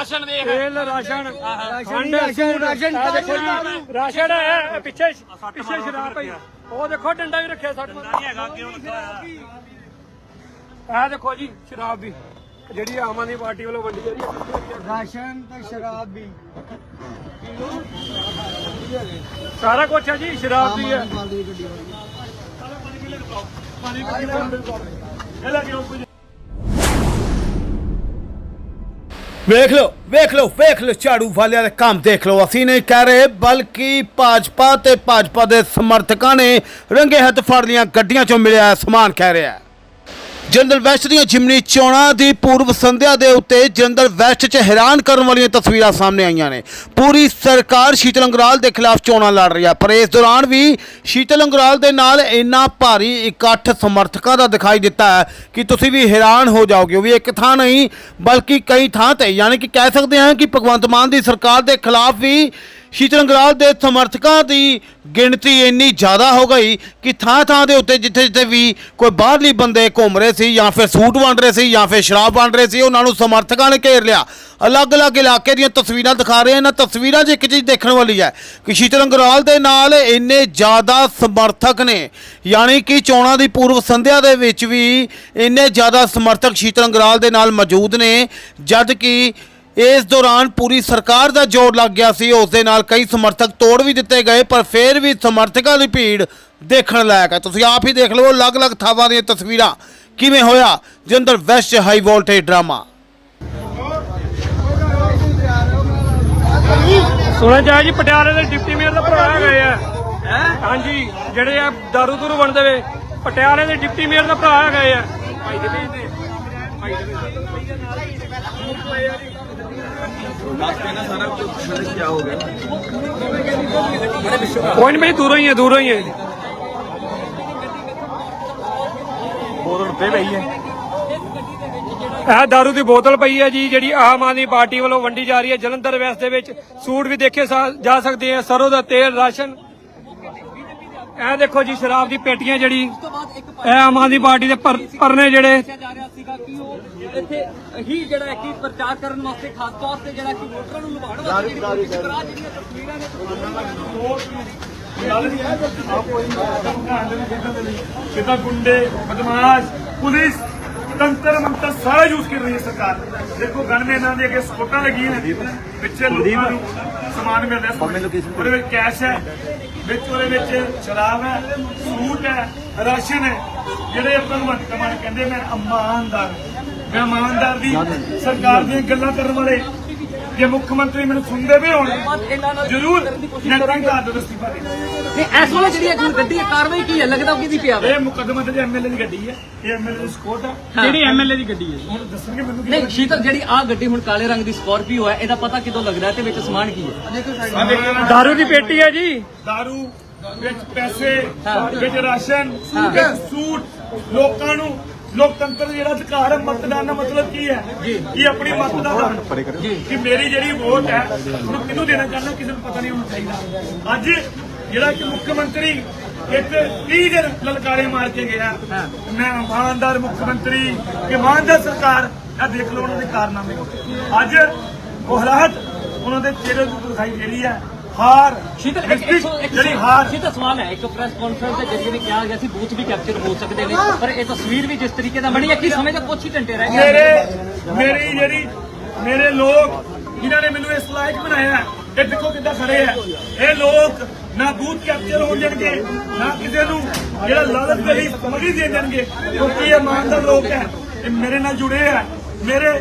Ration ਦੇਖ ਤੇਲ ration ਖੰਡ ਰਾਸ਼ਨ, ਰਾਸ਼ਨ। ਰਾਸ਼ਨ ਹੈ ਪਿੱਛੇ ਪਿੱਛੇ ਸ਼ਰਾਬ ਪਈ ਉਹ ਦੇਖੋ ਡੰਡਾ ਵੀ ਰੱਖਿਆ ਸਾਡੇ ਨਹੀਂ ਹੈਗਾ ਕਿਉਂ ਲੱਗਾ ਆਹ ਦੇਖੋ ਜੀ ਸ਼ਰਾਬ ਵੀ ਜਿਹੜੀ ਆਮ ਆਦਮੀ ਪਾਰਟੀ ਵੱਲੋਂ ਵੰਡੀ ਜਾ ਰਹੀ ਹੈ ਰਾਸ਼ਨ ਤੇ ਸ਼ਰਾਬ ਵੀ ਸਾਰਾ ਕੁਝ ਹੈ ਜੀ ਸ਼ਰਾਬ ਵੀ ਹੈ ਇਹ ਲੈ ਕੇ ਆਓ ਵੇਖ ਲਓ ਵੇਖ ਲਓ ਵੇਖ ਲਓ, ਝਾੜੂ ਵਾਲਿਆਂ ਦੇ ਕੰਮ ਦੇਖ ਲਓ। ਅਸੀਂ ਨਹੀਂ ਕਹਿ ਰਹੇ, ਬਲਕਿ ਭਾਜਪਾ ਤੇ ਭਾਜਪਾ ਦੇ ਸਮਰਥਕਾਂ ਨੇ ਰੰਗੇ ਹੱਥ ਫੜ ਲੀਆਂ, ਗੱਡੀਆਂ ਚੋਂ ਮਿਲਿਆ ਸਮਾਨ ਕਹਿ ਰਿਹਾ ਜਨਰਲ ਵੈਸਟ ਦੀਆਂ ਜਿਮਨੀ ਚੋਣਾਂ ਦੀ ਪੂਰਵ ਸੰਧਿਆ ਦੇ ਉੱਤੇ ਜਨਰਲ ਵੈਸਟ 'ਚ ਹੈਰਾਨ ਕਰਨ ਵਾਲੀਆਂ ਤਸਵੀਰਾਂ ਸਾਹਮਣੇ ਆਈਆਂ ਨੇ। ਪੂਰੀ ਸਰਕਾਰ ਸ਼ੀਤਲ ਅੰਗਰਾਲ ਦੇ ਖਿਲਾਫ ਚੋਣਾਂ ਲੜ ਰਹੀ ਹੈ, ਪਰ ਇਸ ਦੌਰਾਨ ਵੀ ਸ਼ੀਤਲ ਅੰਗਰਾਲ ਦੇ ਨਾਲ ਇੰਨਾ ਭਾਰੀ ਇਕੱਠ ਸਮਰਥਕਾਂ ਦਾ ਦਿਖਾਈ ਦਿੱਤਾ ਹੈ ਕਿ ਤੁਸੀਂ ਵੀ ਹੈਰਾਨ ਹੋ ਜਾਓਗੇ। ਉਹ ਵੀ ਇੱਕ ਥਾਂ ਨਹੀਂ, ਬਲਕਿ ਕਈ ਥਾਂ ਤੇ, ਯਾਨੀ ਕਿ ਕਹਿ ਸਕਦੇ ਹਾਂ ਕਿ ਭਗਵੰਤ ਮਾਨ ਦੀ ਸਰਕਾਰ ਦੇ ਖਿਲਾਫ ਵੀ ਸ਼ੀਤਲ ਅੰਗਰਾਲ ਦੇ ਸਮਰਥਕਾਂ ਦੀ ਗਿਣਤੀ ਇੰਨੀ ਜ਼ਿਆਦਾ ਹੋ ਗਈ ਕਿ ਥਾਂ ਥਾਂ ਦੇ ਉੱਤੇ ਜਿੱਥੇ ਜਿੱਥੇ ਵੀ ਕੋਈ ਬਾਹਰਲੀ ਬੰਦੇ ਘੁੰਮ ਰਹੇ ਸੀ ਜਾਂ ਫਿਰ ਸੂਟ ਵੰਡ ਰਹੇ ਸੀ ਜਾਂ ਫਿਰ ਸ਼ਰਾਬ ਵੰਡ ਰਹੇ ਸੀ, ਉਹਨਾਂ ਨੂੰ ਸਮਰਥਕਾਂ ਨੇ ਘੇਰ ਲਿਆ। ਅਲੱਗ-ਅਲੱਗ ਇਲਾਕੇ ਦੀਆਂ ਤਸਵੀਰਾਂ ਦਿਖਾ ਰਹੇ ਇਹਨਾਂ ਤਸਵੀਰਾਂ 'ਚ ਇੱਕ ਚੀਜ਼ ਦੇਖਣ ਵਾਲੀ ਹੈ ਕਿ ਸ਼ੀਤਲੰਗਰਾਲ ਦੇ ਨਾਲ ਇੰਨੇ ਜ਼ਿਆਦਾ ਸਮਰਥਕ ਨੇ। ਯਾਨੀ ਕਿ ਚੋਣਾਂ ਦੀ ਪੂਰਵ ਸੰਧਿਆ ਦੇ ਵਿੱਚ ਵੀ ਇੰਨੇ ਜ਼ਿਆਦਾ ਸਮਰਥਕ ਸ਼ੀਤਲੰਗਰਾਲ ਦੇ ਨਾਲ ਮੌਜੂਦ ਨੇ, ਜਦ ਕਿ ਇਸ ਦੌਰਾਨ ਪੂਰੀ ਸਰਕਾਰ ਦਾ ਜੋਰ ਲੱਗ ਗਿਆ ਸੀ। ਉਸ ਦੇ ਨਾਲ ਕਈ ਸਮਰਥਕ ਤੋੜ ਵੀ ਦਿੱਤੇ ਗਏ, ਪਰ ਫਿਰ ਵੀ ਸਮਰਥਕਾਂ ਦੀ ਭੀੜ ਦੇਖਣ ਲਾਇਕ ਹੈ ਤੁਸੀਂ ਆਪ ਹੀ ਦੇਖ ਲਓ ਅਲੱਗ-ਅਲੱਗ ਥਾਵਾਂ ਦੀਆਂ ਤਸਵੀਰਾਂ। ਕਿਵੇਂ ਹੋਇਆ? Jalandhar west high voltage drama. ਸੁਣਿਆ ਜਾਏ ਜੀ ਪਟਿਆਲੇ ਦੇ ਡਿਪਟੀ ਮੇਅਰ ਦਾ ਭਰਾ ਗਏ ਆ ਹਾਂਜੀ, ਜਿਹੜੇ ਆ ਦਾਰੂ ਦੂਰੂ ਵੰਡਦੇ ਵੇ। ਪਟਿਆਲੇ ਦੇ ਡਿਪਟੀ ਮੇਅਰ ਦਾ ਭਰਾ ਗਏ ਆ ਭਾਈ ਦੇ ਭੇਜਦੇ ਕੋਈ ਨਹੀਂ ਭਾਈ ਦੂਰੋਂ ਹੀ ਹੈ ਦੂਰੋਂ ਹੀ ਹੈ ਬੋਤਲ ਪਈ ਹੈ। ਇਹ ਦਾਰੂ ਦੀ ਬੋਤਲ ਪਈ ਹੈ ਜੀ ਜਿਹੜੀ ਆਮ ਆਦਮੀ ਪਾਰਟੀ ਵੱਲੋਂ ਵੰਡੀ ਜਾ ਰਹੀ ਹੈ। ਜਲੰਧਰ ਵੈਸਟ ਦੇ ਵਿੱਚ ਸੂਟ ਵੀ ਦੇਖੇ ਸਾ- ਜਾ ਸਕਦੇ ਆ। ਸਰੋਂ ਦਾ ਤੇਲ ਰਾਸ਼ਨ। ਇਹ ਦੇਖੋ ਜੀ ਸ਼ਰਾਬ ਦੀ ਪੇਟੀਆਂ ਜਿਹੜੀ ਇਹ ਆਮ ਆਦਮੀ ਪਾਰਟੀ ਦੇ ਪਰ- ਪਰਨੇ ਜਿਹੜੇ ਦੱਸਿਆ ਜਾ ਰਿਹਾ ਸੀਗਾ ਕਿ ਉਹ ਇੱਥੇ ਹੀ ਜਿਹੜਾ ਕਿ ਪ੍ਰਚਾਰ ਕਰਨ ਵਾਸਤੇ ਖਾਸ ਤੌਰ ਤੇ ਜਿਹੜਾ ਕਿ ਵੋਟਰਾਂ ਨੂੰ ਲੁਭਾਉਣ ਵਾਸਤੇ ਜਿਹੜੀ ਕੋਸ਼ਿਸ਼ ਕਰ ਰਹਾ ਜਿਹੜੀਆਂ ਤਸਵੀਰਾਂ ਨੇ ਕਿਦਾਂ? ਗੁੰਡੇ ਬਦਮਾਸ਼ ਪੁਲਿਸ ਤੰਤਰ ਮੰਤਰ ਸਾਰਾ ਯੂਜ਼ ਕਰ ਰਹੀ ਹੈ ਸਰਕਾਰ। ਦੇਖੋ ਗਨਮੈਨਾਂ ਦੇ ਅੱਗੇ ਸਪੋਰਟਾਂ ਲੱਗੀਆਂ ਨੇ। ਪਿੱਛੇ ਲੋਕਾਂ ਨੂੰ ਸਮਾਨ ਮਿਲ ਰਿਹਾ ਉਹਦੇ ਵਿੱਚ ਕੈਸ਼ ਹੈ। ਵਿੱਚ ਉਹਦੇ ਵਿੱਚ ਸ਼ਰਾਬ ਹੈ ਸੂਟ ਹੈ ਰਾਸ਼ਨ ਹੈ। ਜਿਹੜੇ ਭਗਵੰਤ ਮਾਨ ਕਹਿੰਦੇ ਮੈਂ ਇਮਾਨਦਾਰ ਮੈਂ ਇਮਾਨਦਾਰ ਦੀ ਸਰਕਾਰ ਦੀਆਂ ਗੱਲਾਂ ਕਰਨ ਵਾਲੇ ਜੇ ਮੁੱਖ ਮੰਤਰੀ ਮੈਨੂੰ ਸੁਣਦੇ ਵੀ ਹੋਣ ਜ਼ਰੂਰ ਕਰਨ ਦੀ ਕੋਸ਼ਿਸ਼ ਕਰਾਂਗੇ ਨੈਕਟਿੰਗ ਦਾ ਦਸਤੀ ਪਾਰੇ ਤੇ ਇਸ ਵੇਲੇ ਜਿਹੜੀ ਇਹ ਗੱਡੀ ਹੈ ਕਾਰਵਾਈ ਕੀ ਹੈ? ਲੱਗਦਾ ਉਹ ਕਿਹਦੀ ਪਿਆ ਵਾ? ਇਹ ਮੁਕੱਦਮਾ ਤੇ ਐਮਐਲਏ ਦੀ ਗੱਡੀ ਹੈ ਇਹ ਐਮਐਲਏ ਦੀ ਸਕੋਟ ਹੈ। ਜਿਹੜੀ ਐਮਐਲਏ ਦੀ ਗੱਡੀ ਹੈ ਹੁਣ ਦੱਸਣਗੇ ਮੈਨੂੰ ਕੀ ਨਹੀਂ ਸ਼ੀਤਲ ਜਿਹੜੀ ਆ ਗੱਡੀ ਹੁਣ ਕਾਲੇ ਰੰਗ ਦੀ ਸਕਾਰਪੀਓ ਹੈ ਇਹਦਾ ਪਤਾ ਕਿਦੋਂ ਲੱਗਦਾ ਤੇ ਵਿੱਚ ਸਮਾਨ ਕੀ ਹੈ? ਦਾਰੂ ਦੀ ਪੇਟੀ ਹੈ ਜੀ। ਦਾਰੂ ਵਿੱਚ ਪੈਸੇ। ਵਿੱਚ ਰਾਸ਼ਨ। ਵਿੱਚ ਸੂਟ ਲੋਕਾਂ ਨੂੰ ਲੋਕਤੰਤਰ ਦਾ ਜਿਹੜਾ ਅਧਿਕਾਰ ਹੈ ਮਤਦਾਨ ਦਾ ਮਤਲਬ ਕੀ ਹੈ? ਕਿ ਆਪਣੀ ਮਤ ਦਾ ਹੱਕ ਕਿ ਮੇਰੀ ਜਿਹੜੀ ਵੋਟ ਹੈ ਉਹਨੂੰ ਕਿਹਨੂੰ ਦੇਣਾ ਚਾਹੁੰਦਾ ਕਿਸੇ ਨੂੰ ਪਤਾ ਨਹੀਂ ਹੋਣਾ ਚਾਹੀਦਾ। ਅੱਜ ਜਿਹੜਾ ਕਿ ਮੁੱਖ ਮੰਤਰੀ ਇੱਕ 30 ਦਿਨ ਲਲਕਾਰੇ ਮਾਰ ਕੇ ਗਿਆ। ਮੈਂ ਇਮਾਨਦਾਰ ਮੁੱਖ ਮੰਤਰੀ ਕਿ ਇਮਾਨਦਾਰ ਸਰਕਾਰ ਇਹ ਦੇਖ ਲਓ ਉਹਨਾਂ ਦੇ ਕਾਰਨਾਮੇ। ਅੱਜ ਉਹ ਹਾਲਾਤ ਉਹਨਾਂ ਦੇ ਚਿਹਰੇ ਤੋਂ ਦਿਖਾਈ ਦੇ ਰਹੀ ਹੈ। ਹਾਰ। ਸ਼ੀਤਲ ਇੱਕ ਜਿਹੜੀ- ਇੱਕ- ਜਿਹੜੀ ਹਾਰ। ਸ਼ੀਤਲ ਸਵਾਲ ਹੈ ਇੱਕ ਪ੍ਰੈਸ ਕਾਨਫਰੰਸ ਦੇ ਜਰੀਏ ਵੀ ਕਿਹਾ ਗਿਆ ਸੀ ਬੂਥ ਵੀ ਕੈਪਚਰ ਹੋ ਸਕਦੇ ਨੇ ਪਰ ਇਹ ਤਸਵੀਰ ਵੀ ਜਿਸ ਤਰੀਕੇ ਦਾ ਬਣੀ ਹੈ ਕਿ ਸਮੇਂ ਦੇ ਕੁਝ ਹੀ ਘੰਟੇ ਰਹਿ ਗਏ। ਮੇਰੇ ਮੇਰੀ ਜਿਹੜੀ ਮੇਰੇ ਲੋਕ ਜਿਨ੍ਹਾਂ ਨੇ ਮੈਨੂੰ ਇਸ ਲਾਇਕ ਬਣਾਇਆ ਹੈ, ਇਹ ਦੇਖੋ ਕਿੱਦਾਂ ਖੜੇ ਆ। ਇਹ ਲੋਕ ਨਾ ਬੂਥ ਕੈਪਚਰ ਹੋ ਜਾਣਗੇ ਨਾ ਕਿਸੇ ਨੂੰ ਜਿਹੜਾ ਲਾਲਚ ਦੇ ਲਈ ਦੇ ਜਾਣਗੇ ਕਿਉਂਕਿ ਇਹ ਇਮਾਨਦਾਰ ਲੋਕ ਹੈ ਇਹ ਮੇਰੇ ਨਾਲ ਜੁੜੇ ਆ ਮੇਰੇ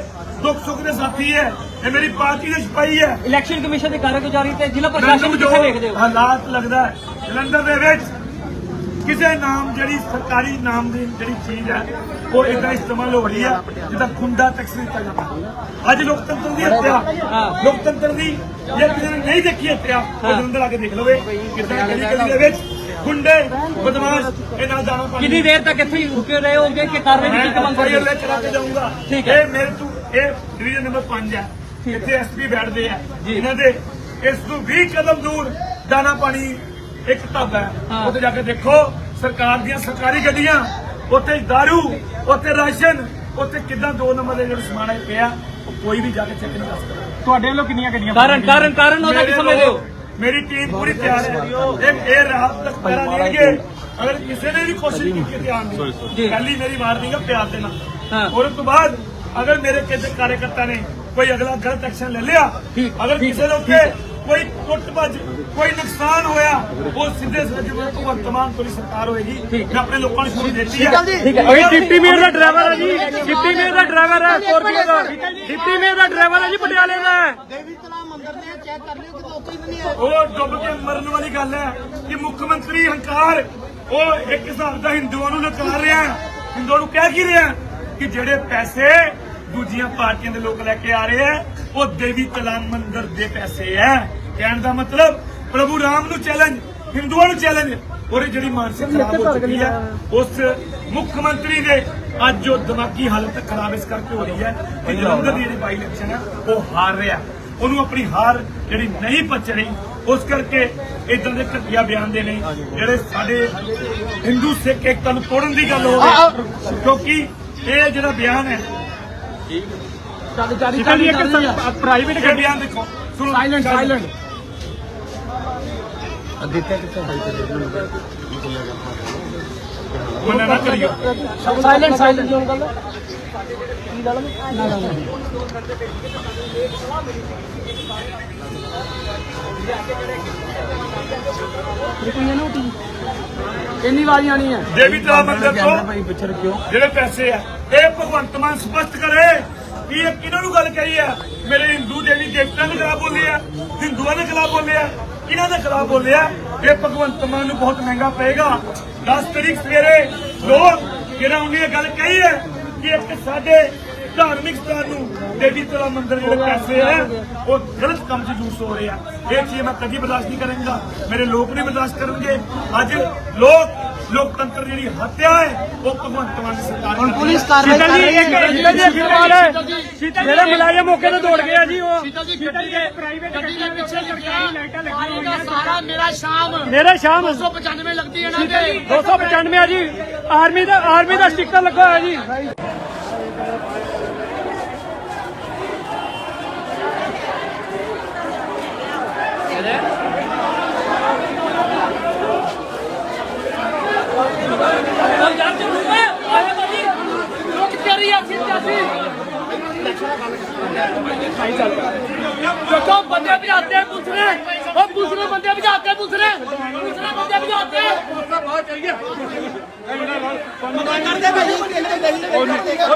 ਦੁੱਖ ਸੁੱਖ ਦੇ ਸਾਥੀ ਹੈ। ਇਹ ਮੇਰੀ ਪਾਰਟੀ ਦੇ ਸਿਪਾਹੀ ਹੈ। ਇਲੈਕਸ਼ਨ ਕਮਿਸ਼ਨ ਦੀ ਕਾਰਗੁਜ਼ਾਰੀ ਤੇ ਜ਼ਿਲ੍ਹਾ ਪ੍ਰਸ਼ਾਸਨ ਕਿੱਥੇ ਵੇਖਦੇ ਹੋ? ਹਾਲਾਤ ਲੱਗਦਾ ਜਲੰਧਰ ਦੇ ਵਿੱਚ ਕਿਸੇ ਨਾਮ ਜਿਹੜੀ ਸਰਕਾਰੀ ਨਾਮ ਦੀ ਜਿਹੜੀ ਚੀਜ਼ ਹੈ ਉਹ ਇਦਾਂ ਇਸਤੇਮਾਲ ਹੋ ਰਹੀ ਹੈ ਜਿੱਦਾਂ ਗੁੰਡਾ ਟੈਕਸ ਦਿੱਤਾ ਜਾਂਦਾ ਅੱਜ ਲੋਕਤੰਤਰ ਦੀ ਹੱਤਿਆ ਲੋਕਤੰਤਰ ਦੀ ਜੇ ਕਿਸੇ ਨੇ ਨਹੀਂ ਦੇਖੀ ਹੱਤਿਆ ਉਹ ਜਲੰਧਰ ਆ ਕੇ ਦੇਖ ਲਵੇ। ਕਿੱਦਾਂ ਗਲੀ ਗਲੀ ਦੇ ਵਿੱਚ ਗੁੰਡੇ ਬਦਮਾਸ਼ ਇਹਨਾਂ ਦਾਣਾ ਪਾਣੀ ਕਿੰਨੀ ਦੇਰ ਤੱਕ ਇੱਥੇ ਹੀ ਰੁਕੇ ਰਹੇ ਹੋਗੇ ਕਿ ਕਾਰਵਾਈ ਦੀ ਕੀ ਮੰਗ ਮੈਂ ਕਰਦੇ ਹੋ? ਲੈ ਚਲਾ ਕੇ ਜਾਊਂਗਾ। ਠੀਕ ਹੈ। ਇਹ ਮੇਰੇ ਤੋਂ ਇਹ ਡਿਵੀਜ਼ਨ ਨੰਬਰ 5 ਹੈ। ਇੱਥੇ ਐਸਪੀ ਬੈਠਦੇ ਆ। ਇਹਨਾਂ ਦੇ ਇਸ ਤੋਂ 20 ਕਦਮ ਦੂਰ ਦਾਣਾ ਪਾਣੀ ਇੱਕ ਢਾਬਾ ਹੈ। ਉੱਥੇ ਜਾ ਕੇ ਦੇਖੋ ਸਰਕਾਰ ਦੀਆਂ ਸਰਕਾਰੀ ਗੱਡੀਆਂ ਉੱਥੇ ਦਾਰੂ ਉੱਥੇ ਰਾਸ਼ਨ ਉੱਥੇ ਕਿੱਦਾਂ ਦੋ ਨੰਬਰ ਦੇ ਜਿਹੜੇ ਸਮਾਨ ਹੈ ਪਿਆ ਉਹ ਕੋਈ ਵੀ ਜਾ ਕੇ ਚੈੱਕ ਨਹੀਂ ਕਰ ਸਕਦਾ। ਤੁਹਾਡੇ ਵੱਲੋਂ ਕਿੰਨੀਆਂ ਗੱਡੀਆਂ ਕਾਰਨ ਕਾਰਨ ਕਾਰਨ ਉਹਦਾ ਕੀ ਮੇਰੇ ਸਮਝਦੇ ਹੋ ਮੇਰੀ ਟੀਮ ਪੂਰੀ ਤਿਆਰ ਹੈ। ਇਹ ਇਹ ਰਾਤ ਤੱਕ ਪੈਰਾ ਦੇਣਗੇ। ਅਗਰ ਕਿਸੇ ਨੇ ਵੀ ਕੋਸ਼ਿਸ਼ ਕੀਤੀ ਧਿਆਨ ਦੀ ਪਹਿਲੀ ਮੇਰੀ ਮਾਰ ਦੇਗਾ ਪਿਆਰ ਦੇ ਨਾਲ। ਹਾਂ। ਔਰ ਉਸ ਤੋਂ ਬਾਅਦ ਅਗਰ ਮੇਰੇ ਕਿਸੇ ਕਾਰਜਕਰਤਾ ਨੇ ਕੋਈ ਅਗਲਾ ਗਲਤ ਐਕਸ਼ਨ ਲੈ ਲਿਆ ਅਗਰ ਕਿਸੇ ਦੇ ਉੱਤੇ ਕੋਈ ਟੁੱਟ ਭੱਜ ਕੋਈ ਨੁਕਸਾਨ ਹੋਇਆ ਉਹ ਸਿੱਧੇ ਸਿੱਧੇ ਭਗਵੰਤ ਮਾਨ ਕੋਲ ਹੀ ਸਰਕਾਰ ਹੋਏਗੀ ਮੈਂ ਆਪਣੇ ਲੋਕਾਂ ਨੂੰ ਸ਼ੁਰੂ ਦਿੱਤੀ ਹੈ ਠੀਕ ਹੈ। ਅਈ ਡਿਪਟੀ ਮੇਅਰ ਦਾ ਡਰਾਈਵਰ ਹੈ ਜੀ। ਡਿਪਟੀ ਮੇਅਰ ਦਾ ਡਰਾਈਵਰ ਹੈ ਸਕੋਰਪੀਓ ਦਾ। ਡਿਪਟੀ ਮੇਅਰ ਦਾ ਡਰਾਈਵਰ ਹੈ ਜੀ ਪਟਿਆਲੇ ਦਾ ਦੇਵੀ ਤਲਾ ਮੰਦਿਰ ਨੇ ਚੈੱਕ ਕਰ ਲਿਓ ਕਿ ਉੱਥੇ ਹੀ ਨਹੀਂ ਹੈ। ਉਹ ਡੁੱਬ ਕੇ ਮਰਨ ਵਾਲੀ ਗੱਲ ਹੈ ਕਿ ਮੁੱਖ ਮੰਤਰੀ ਹੰਕਾਰ ਉਹ ਇੱਕ ਹਿਸਾਬ ਦਾ ਹਿੰਦੂਆਂ ਨੂੰ ਨਕਾਰ ਰਿਹਾ ਹੈ। ਹਿੰਦੂਆਂ ਨੂੰ ਕਹਿ ਕੀ ਰਿਹਾ ਹੈ? ਕਿ ਜਿਹੜੇ ਪੈਸੇ ਦੂਜੀਆਂ ਪਾਰਟੀਆਂ ਦੇ ਲੋਕ ਲੈ ਕੇ ਆ ਰਹੇ ਆ ਉਹ ਦੇਵੀ ਤਲਾਮ ਮੰਦਿਰ ਦੇ ਪੈਸੇ ਹੈ ਕਹਿਣ ਦਾ ਮਤਲਬ ਪ੍ਰਭੂ ਰਾਮ ਨੂੰ ਚੈਲੰਜ ਹਿੰਦੂਆਂ ਨੂੰ ਚੈਲੰਜ ਔਰ ਜਿਹੜੀ ਮਾਨਸਿਕ ਖਰਾਬ ਹੋ ਚੁੱਕੀ ਹੈ ਉਸ ਮੁੱਖ ਮੰਤਰੀ ਦੇ ਅੱਜ ਜੋ ਦਿਮਾਗੀ ਹਾਲਤ ਖਰਾਬ ਇਸ ਕਰਕੇ ਹੋ ਰਹੀ ਹੈ ਕਿ ਜਲੰਧਰ ਦੀ ਜਿਹੜੀ ਬਾਈ ਇਲੈਕਸ਼ਨ ਹੈ ਉਹ ਹਾਰ ਰਿਹਾ। ਉਹਨੂੰ ਆਪਣੀ ਹਾਰ ਜਿਹੜੀ ਨਹੀਂ ਪਚ ਰਹੀ ਉਸ ਕਰਕੇ ਇਦਾਂ ਦੇ ਘਟੀਆ ਬਿਆਨ ਦੇ ਨੇ ਜਿਹੜੇ ਸਾਡੇ ਹਿੰਦੂ ਸਿੱਖ ਏਕਤਾ ਨੂੰ ਤੋੜਨ ਦੀ ਗੱਲ ਹੋ ਰਹੀ ਕਿਉਂਕਿ ਇਹ ਜਿਹੜਾ ਬਿਆਨ ਹੈ ਚੱਲ ਚੱਲ ਜੀ ਇੱਕ ਪ੍ਰਾਈਵੇਟ ਬਿਆਨ ਦੇਖੋ। ਸੁਣੋ ਸਾਇਲੈਂਟ ਸਾਇਲੈਂਟ ਮਨਾ ਨਾ ਕਰਿਓ। ਸਾਇਲੈਂਟ ਸਾਇਲੈਂਟ ਜੋ ਗੱਲ ਇੰਨੀ ਵਾਰੀ ਆਣੀ ਹੈ? ਦੇਵੀ ਤਲਾ ਮੰਦਿਰ ਤੋਂ ਜਿਹੜੇ ਪੈਸੇ ਆ ਇਹ ਭਗਵੰਤ ਮਾਨ ਸਪਸ਼ਟ ਕਰੇ ਕਿ ਇਹ ਕਿਹਨਾਂ ਨੂੰ ਗੱਲ ਕਹੀ ਆ? ਮੇਰੇ ਹਿੰਦੂ ਦੇਵੀ ਦੇਵਤਿਆਂ ਦੇ ਖਿਲਾਫ ਬੋਲੇ ਆ ਹਿੰਦੂਆਂ ਦੇ ਖਿਲਾਫ ਬੋਲੇ ਆ ਕਿਹਨਾਂ ਦੇ ਖਿਲਾਫ ਬੋਲੇ ਆ? ਇਹ ਭਗਵੰਤ ਮਾਨ ਨੂੰ ਬਹੁਤ ਮਹਿੰਗਾ ਪਏਗਾ। 10 ਤਰੀਕ ਸਵੇਰੇ ਲੋਕ ਜਿਹੜਾ ਉਹਨੇ ਇਹ ਗੱਲ ਕਹੀ ਹੈ ਕਿ ਇੱਕ ਸਾਡੇ ਧਾਰਮਿਕ ਸਥਾਨ ਨੂੰ ਦੇਵੀ ਤਲਾ ਮੰਦਿਰ ਜਿਹੜੇ ਪੈਸੇ ਆ ਉਹ ਗਲਤ ਕੰਮ 'ਚ ਯੂਜ਼ ਹੋ ਰਹੇ ਆ। ਇਹ ਚੀਜ਼ ਮੈਂ ਕਦੀ ਬਰਦਾਸ਼ਤ ਨਹੀਂ ਕਰਾਂਗਾ। ਮੇਰੇ ਲੋਕ ਨਹੀਂ ਬਰਦਾਸ਼ਤ ਕਰਨਗੇ। ਅੱਜ ਲੋਕ ਲੋਕਤੰਤਰ ਜਿਹੜੀ ਹੱਤਿਆ ਹੈ ਉਹ ਭਗਵੰਤ ਮਾਨ ਦੀ ਸਰਕਾਰ ਹੁਣ ਪੁਲਿਸ ਸ਼ੀਤਲ ਜੀ ਇੱਕ ਸ਼ੀਤਲ ਜੀ ਹੈ ਜਿਹੜੇ ਮੁਲਾਜ਼ਮ ਮੌਕੇ ਤੇ ਦੌੜ ਗਏ ਆ ਜੀ ਉਹ ਸ਼ੀਤਲ ਜੀ ਪ੍ਰਾਈਵੇਟ ਗੱਡੀ ਦੇ ਪਿੱਛੇ ਸਰਕਾਰੀ ਲਾਈਟਾਂ ਲੱਗੀਆਂ ਹੋਈਆਂ ਸਾਰਾ ਮੇਰਾ ਸ਼ਾਮ। ਮੇਰੇ ਸ਼ਾਮ। 295 ਲੱਗਦੀ ਹੈ ਨਾ ਤੇ 295 ਆ ਜੀ। ਆਰਮੀ ਦਾ ਆਰਮੀ ਦਾ ਸਟicker ਲੱਗਾ ਹੋਇਆ ਜੀ। ਕਰਦੇ ਭਾਈ। ਉਹ ਨਹੀਂ ਉਹ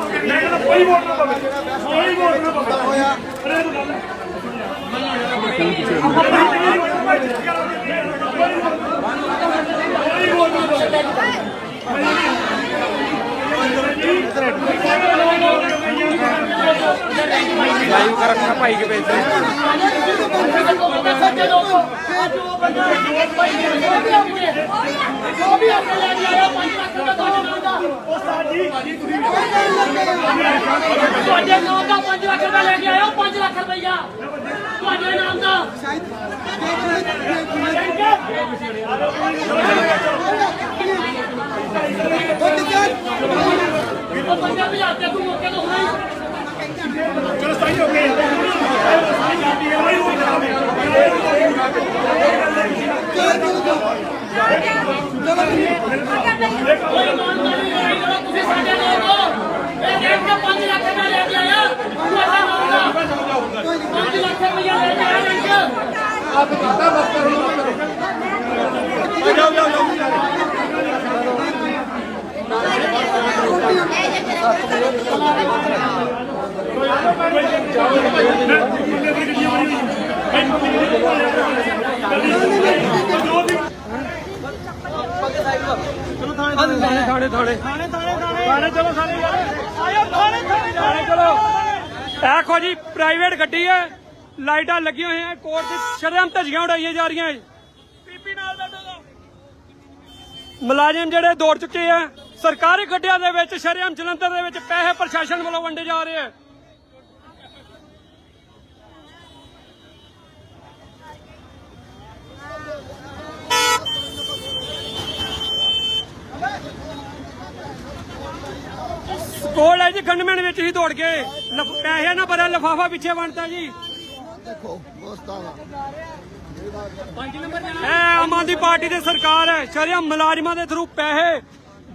ਮੈਂ ਕਹਿੰਦਾ ਕੋਈ ਵੋਟ ਨਾ ਪਵੇ। ਕੋਈ ਵੋਟ ਨਾ ਪਵੇ। ਅਰੇ ਇਹ ਤਾਂ ਗੱਲ ਹੈ। ਜੋ ਵੀ ਆਪਣੇ ਲੈ ਕੇ ਆਇਆ 5 ਲੱਖ ਦਾ ਤੁਹਾਡੇ ਨਾਮ ਦਾ ਤੁਹਾਡੇ ਨਾਮ ਦਾ 5 ਲੱਖ ਰੁਪਏ ਲੈ ਕੇ ਆਇਆ 5 ਲੱਖ ਰੁਪਈਆ। ਤੁਹਾਡੇ ਨਾਮ ਦਾ। ਉਹ ਬੰਦੇ ਵੀ ਆਤੇ ਤੂੰ ਤੋਂ ਹੁਣੇ ਹੀ ਚਲੋ ਸਹੀ ਹੋ ਗਏ ਕੋਈ ਇਮਾਨਦਾਰੀ ਨਹੀਂ ਥਾਣੇ ਥਾਣੇ ਥਾਣੇ ਥਾਣੇ ਥਾਣੇ ਚਲੋ ਸਾਰੇ ਆਇਓ ਥਾਣੇ ਥਾਣੇ ਚਲੋ ਦੇਖੋ ਜੀ ਪ੍ਰਾਈਵੇਟ ਗੱਡੀ ਹੈ। ਲਾਈਟਾਂ ਲੱਗੀਆਂ ਹੋਈਆਂ ਕੋਰਟ ਦੇ ਸ਼ਰਮ ਧੱਜੀਆਂ ਉਡਾਈਆਂ ਜਾ ਰਹੀਆਂ ਪੀਪੀ ਨਾਲ ਬੈਠੋ ਮੁਲਾਜ਼ਮ ਜਿਹੜੇ ਦੌੜ ਚੁੱਕੇ ਆ, ਸਰਕਾਰੀ ਗੱਡਿਆਂ ਦੇ ਵਿੱਚ ਸ਼ਰਮ ਜਲੰਧਰ ਦੇ ਵਿੱਚ ਪੈਸੇ ਪ੍ਰਸ਼ਾਸਨ ਵੱਲੋਂ ਵੰਡੇ ਜਾ ਰਹੇ ਆ। ਕੋਲ ਹੈ ਜੀ ਗੰਡਮੈਨ ਵਿੱਚ ਹੀ ਦੌੜ ਗਏ ਲਫ- ਪੈਸੇ ਨਾ ਭਰਿਆ ਲਫਾਫਾ ਪਿੱਛੇ ਵੰਡਤਾ ਜੀ। ਇਹ ਆਮ ਆਦਮੀ ਪਾਰਟੀ ਦੀ ਸਰਕਾਰ ਹੈ। ਸ਼ਰਿਆਮ ਮੁਲਾਜ਼ਮਾਂ ਦੇ ਥਰੂ ਪੈਸੇ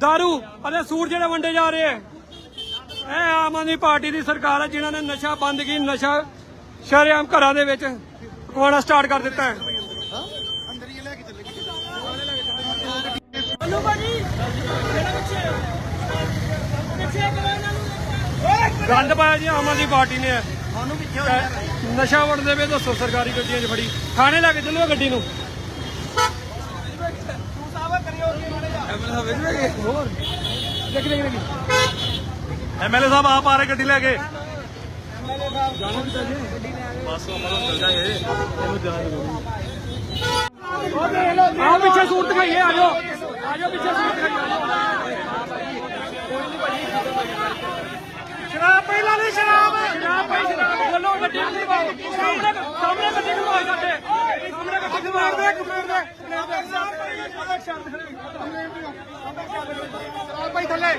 दारू ਅਤੇ ਸੂਟ ਜਿਹੜੇ ਵੰਡੇ ਜਾ ਰਹੇ ਹੈ। ਇਹ ਆਮ ਆਦਮੀ ਪਾਰਟੀ ਦੀ ਸਰਕਾਰ ਹੈ ਜਿਨ੍ਹਾਂ ਨੇ ਨਸ਼ਾ ਬੰਦ ਕੀ ਨਸ਼ਾ ਸ਼ਰਿਆਮ ਘਰਾਂ ਦੇ ਵਿੱਚ ਪਕਾਉਣਾ ਸਟਾਰਟ ਕਰ ਦਿੱਤਾ ਹੈ। ਗੰਦ ਪਾਇਆ ਜੀ ਆਮ ਆਦਮੀ ਪਾਰਟੀ ਨੇ। ਨਸ਼ਾ ਵੰਡਦੇ ਵੇ ਦੱਸੋ ਸਰਕਾਰੀ ਗੱਡੀਆਂ 'ਚ ਫੜੀ। ਥਾਣੇ ਲੈ ਕੇ ਚੱਲਿਓ ਗੱਡੀ ਨੂੰ। ਹੋਰ ਦੇਖ ਦੇਖ ਦੇਖ ਐਮਐਲਏ ਸਾਹਿਬ ਆਪ ਆ ਰਹੇ ਗੱਡੀ ਲੈ ਕੇ। ਆਓ ਪਿੱਛੇ ਸੂਟ ਦਿਖਾਈਏ ਆ ਜਾਓ। ਆ ਜਾਓ ਪਿੱਛੇ ਸੂਟ ਦਿਖਾਈਏ ਸ਼ਰਾਬ ਪਈ ਲਾ ਲਈ ਸ਼ਰਾਬ ਸ਼ਰਾਬ ਪਈ ਸ਼ਰਾਬ। ਬੋਲੋ ਗੱਡੀ ਨੂੰ ਖਵਾਓ ਸਾਹਮਣੇ ਸਾਹਮਣੇ ਗੱਡੀ ਨੂੰ ਖਵਾਓ ਸਾਡੇ ਸਾਹਮਣੇ ਗੱਡੀ ਖਵਾਓ ਦੇ। ਕਮੇਰ ਦੇ ਸ਼ਰਾਬ ਪਈ ਥੱਲੇ।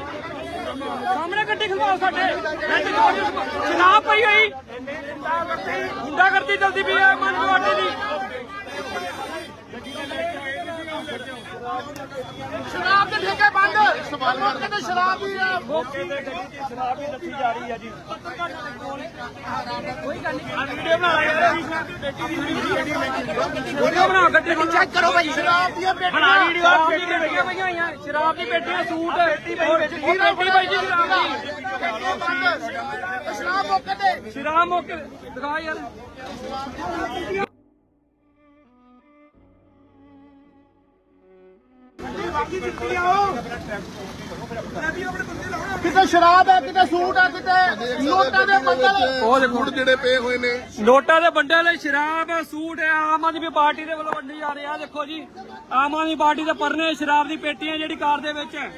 ਸਾਹਮਣੇ ਗੱਡੀ ਖਵਾਓ ਸਾਡੇ। ਸ਼ਰਾਬ ਪਈ ਹੋਈ। ਗੁੰਡਾ ਕਰਦੀ ਜਲਦੀ ਵੀ ਹੈ ਮਨ ਤੁਹਾਡੇ ਦੀ। ਮੌਕੇ ਤੇ ਸ਼ਰਾਬ ਵੀ ਆ ਵੀਡੀਓ ਬਣਾ ਗੱਡੀ ਨੂੰ ਚੈੱਕ ਕਰੋ ਭਾਈ। ਸ਼ਰਾਬ ਦੀਆਂ ਬਣਾ ਵੀਡੀਓ। ਸ਼ਰਾਬ ਦੀ ਪੇਟੀਆਂ ਪਈਆਂ ਹੋਈਆਂ। ਸ਼ਰਾਬ ਦੀ ਪੇਟੀਆਂ ਸੂਟ। ਪੇਟੀ ਪਈ ਵਿੱਚ ਪੇਟੀ ਪਈ। ਜੀ ਸ਼ਰਾਬ ਦੀ। ਸ਼ਰਾਬ ਮੌਕੇ ਤੇ। ਸ਼ਰਾਬ ਮੌਕੇ ਦਿਖਾ ਯਾਰ। ਕਿਤੇ ਸ਼ਰਾਬ ਹੈ ਕਿਤੇ ਸੂਟ ਹੈ ਕਿਤੇ ਨੋਟਾਂ ਦੇ ਬੰਦਲ ਉਹ ਦੇਖੋ। ਜਿਹੜੇ ਪਏ ਹੋਏ ਨੇ। ਨੋਟਾਂ ਦੇ ਬੰਡਿਆਂ ਲਈ ਸ਼ਰਾਬ ਸੂਟ ਹੈ ਆਮ ਆਦਮੀ ਪਾਰਟੀ ਦੇ ਵੱਲੋਂ ਵੰਡੀ ਜਾ ਰਹੀ ਆ। ਦੇਖੋ ਜੀ ਆਮ ਆਦਮੀ ਪਾਰਟੀ ਦੇ ਪਰਨੇ ਸ਼ਰਾਬ ਦੀ ਪੇਟੀਆਂ ਜਿਹੜੀ ਕਾਰ ਦੇ ਵਿੱਚ ਹੈ।